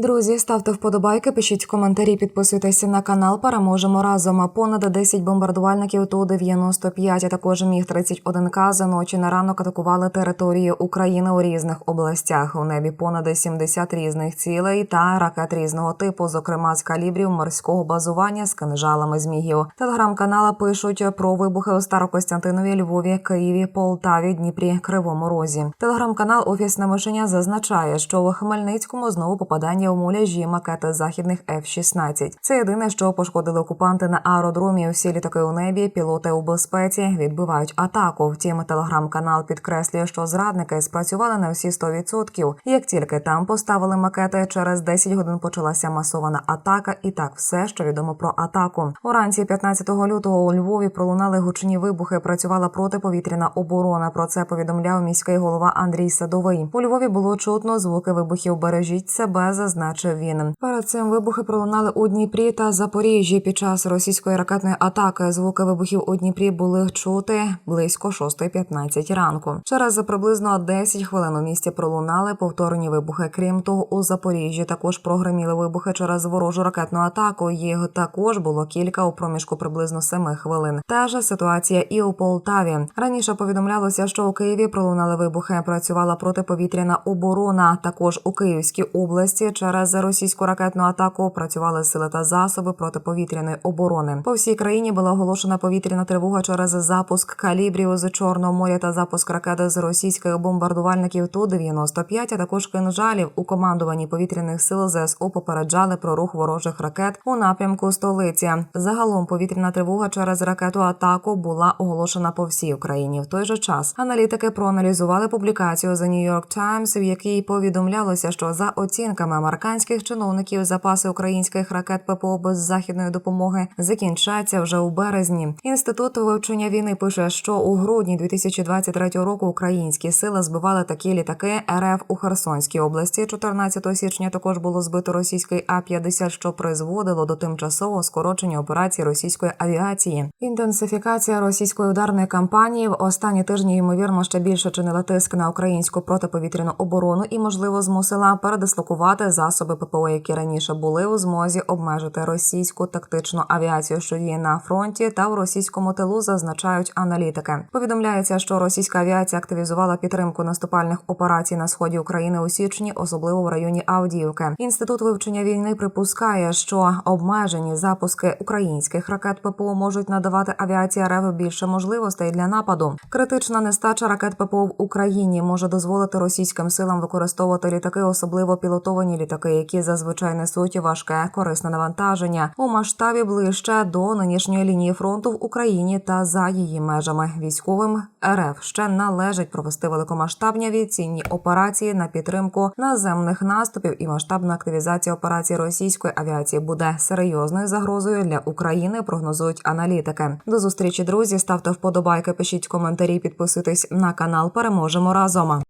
Друзі, ставте вподобайки, пишіть коментарі, підписуйтесь на канал. Переможемо разом. Понад 10 бомбардувальників ту 95 а також міг 31 к за ночі на ранок атакували територію України у різних областях. У небі понад 70 різних цілей та ракет різного типу, зокрема з калібрів морського базування з кинжалами змігів. Телеграм-канала пишуть про вибухи у Старокостянтинові, Львові, Києві, Полтаві, Дніпрі, Кривому Розі. Телеграм-канал Офісне мишення зазначає, що у Хмельницькому знову попадання у муляжі макети західних F-16. Це єдине, що пошкодили окупанти на аеродромі. Всі літаки у небі, пілоти у безпеці відбивають атаку. Втім, телеграм-канал підкреслює, що зрадники спрацювали на всі 100%. Як тільки там поставили макети, через 10 годин почалася масована атака. І так, все, що відомо про атаку. Уранці 15 лютого у Львові пролунали гучні вибухи. Працювала протиповітряна оборона. Про це повідомляв міський голова Андрій Садовий. У Львові було чутно звуки вибухів. Бережіть себе, зазначив він. Перед цим вибухи пролунали у Дніпрі та Запоріжжі. Під час російської ракетної атаки звуки вибухів у Дніпрі були чути близько 6.15 ранку. Через приблизно 10 хвилин у місті пролунали повторні вибухи. Крім того, у Запоріжжі також прогреміли вибухи через ворожу ракетну атаку. Їх також було кілька у проміжку приблизно 7 хвилин. Та ж ситуація і у Полтаві. Раніше повідомлялося, що у Києві пролунали вибухи. Працювала протиповітряна оборона. Також у Київській області через російську ракетну атаку працювали сили та засоби протиповітряної оборони. По всій країні була оголошена повітряна тривога через запуск калібрів з Чорного моря та запуск ракети з російських бомбардувальників ту 95 а також кинжалів у командуванні повітряних сил ЗСУ попереджали про рух ворожих ракет у напрямку столиці. Загалом повітряна тривога через ракету атаку була оголошена по всій Україні. В той же час аналітики проаналізували публікацію The New York Times, в якій повідомлялося, що за оцінками американських чиновників запаси українських ракет ППО без західної допомоги закінчаться вже у березні. Інститут вивчення війни пише, що у грудні 2023 року українські сили збивали такі літаки РФ у Херсонській області. 14 січня також було збито російський А-50, що призводило до тимчасового скорочення операцій російської авіації. Інтенсифікація російської ударної кампанії в останні тижні ймовірно ще більше чинила тиск на українську протиповітряну оборону і, можливо, змусила передислокувати засоби ППО, які раніше були у змозі обмежити російську тактичну авіацію, що є на фронті та в російському тилу, зазначають аналітики. Повідомляється, що російська авіація активізувала підтримку наступальних операцій на сході України у січні, особливо в районі Авдіївки. Інститут вивчення війни припускає, що обмежені запуски українських ракет ППО можуть надавати авіації РФ більше можливостей для нападу. Критична нестача ракет ППО в Україні може дозволити російським силам використовувати літаки, особливо пілотовані літаки, які зазвичай несуть важке корисне навантаження у масштабі ближче до нинішньої лінії фронту в Україні та за її межами. Військовим РФ ще належить провести великомасштабні авіаційні операції на підтримку наземних наступів і масштабна активізація операцій російської авіації буде серйозною загрозою для України. Прогнозують аналітики. До зустрічі, друзі. Ставте вподобайки, пишіть коментарі, підписуйтесь на канал. Переможемо разом.